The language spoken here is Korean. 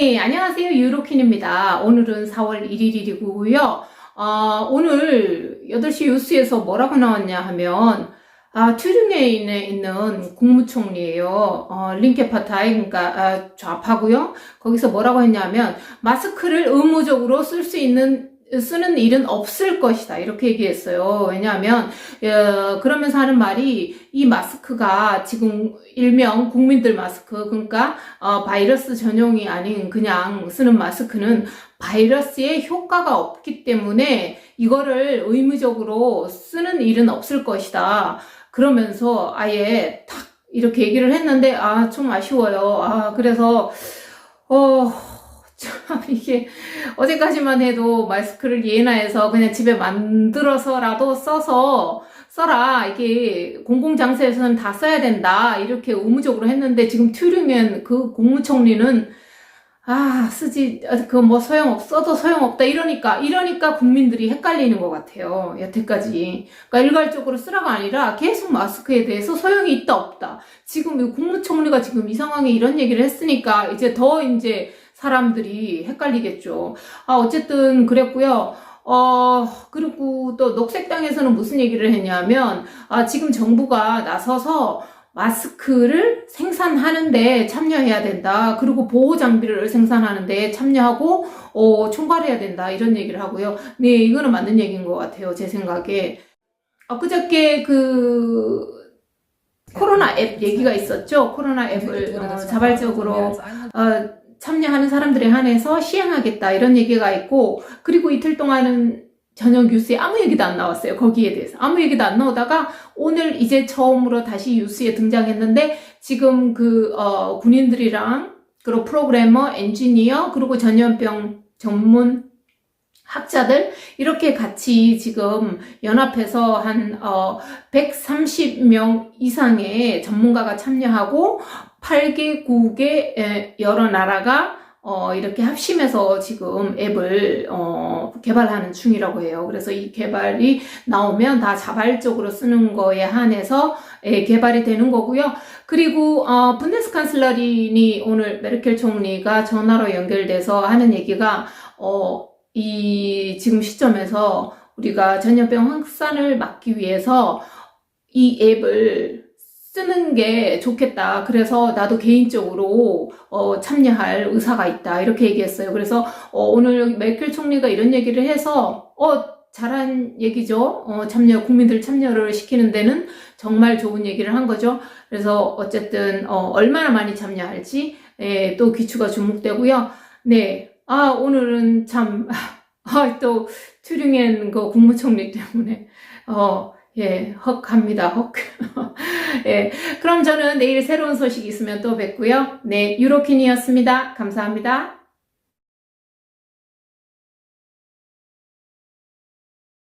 네, 안녕하세요. 유로킨입니다. 오늘은 4월 1일이고요. 어, 오늘 8시 뉴스에서 뭐라고 나왔냐 하면, 아, 튜링에 있는 국무총리예요. 어, 링케파타이, 그러니까 아, 좌파고요. 거기서 뭐라고 했냐면, 마스크를 의무적으로 쓸 수 있는 쓰는 일은 없을 것이다. 이렇게 얘기했어요. 왜냐하면, 어, 그러면서 하는 말이, 이 마스크가 지금 일명 국민들 마스크, 그러니까, 어, 바이러스 전용이 아닌 그냥 쓰는 마스크는 바이러스에 효과가 없기 때문에 이거를 의무적으로 쓰는 일은 없을 것이다. 그러면서 아예 탁 이렇게 얘기를 했는데, 아, 좀 아쉬워요. 아, 그래서, 어, 참, 이게, 어제까지만 해도 마스크를 예나해서 그냥 집에 만들어서라도 써서 써라. 이게 공공장소에서는 다 써야 된다. 이렇게 의무적으로 했는데 지금 튜링엔 그 국무총리는 아, 쓰지, 그 뭐 소용없, 써도 소용없다. 이러니까, 이러니까 국민들이 헷갈리는 것 같아요. 여태까지. 그러니까 일괄적으로 쓰라가 아니라 계속 마스크에 대해서 소용이 있다, 없다. 지금 이 국무총리가 지금 이 상황에 이런 얘기를 했으니까 이제 더 이제 사람들이 헷갈리겠죠. 아, 어쨌든 그랬고요. 어, 그리고 또 녹색당에서는 무슨 얘기를 했냐면, 아, 지금 정부가 나서서 마스크를 생산하는데 참여해야 된다. 그리고 보호 장비를 생산하는데 참여하고, 어, 총괄해야 된다. 이런 얘기를 하고요. 네, 이거는 맞는 얘기인 것 같아요. 제 생각에. 엊그저께 그, 코로나 앱 얘기가 있었죠. 코로나 앱을 어, 자발적으로 어, 참여하는 사람들에 한해서 시행하겠다 이런 얘기가 있고 그리고 이틀 동안은 저녁 뉴스에 아무 얘기도 안 나왔어요. 거기에 대해서. 아무 얘기도 안 나오다가 오늘 이제 처음으로 다시 뉴스에 등장했는데 지금 그 어, 군인들이랑 그리고 프로그래머, 엔지니어 그리고 전염병 전문 학자들 이렇게 같이 지금 연합해서 한 어, 130명 이상의 전문가가 참여하고 8개 국의 여러 나라가 어, 이렇게 합심해서 지금 앱을 어, 개발하는 중이라고 해요. 그래서 이 개발이 나오면 다 자발적으로 쓰는 거에 한해서 예, 개발이 되는 거고요. 그리고 어, 분데스 칸슬러린이 오늘 메르켈 총리가 전화로 연결돼서 하는 얘기가 어, 이 지금 시점에서 우리가 전염병 확산을 막기 위해서 이 앱을 쓰는 게 좋겠다. 그래서 나도 개인적으로 어, 참여할 의사가 있다. 이렇게 얘기했어요. 그래서 어, 오늘 메르켈 총리가 이런 얘기를 해서 어 잘한 얘기죠. 어, 참여 국민들 참여를 시키는 데는 정말 좋은 얘기를 한 거죠. 그래서 어쨌든 어, 얼마나 많이 참여할지 예, 또 귀추가 주목되고요. 네, 아 오늘은 참 아, 또 튜링엔 그 국무총리 때문에 어. 예, 헉 합니다, 헉. 예, 그럼 저는 내일 새로운 소식 있으면 또 뵙고요. 네, 유로킨이었습니다. 감사합니다.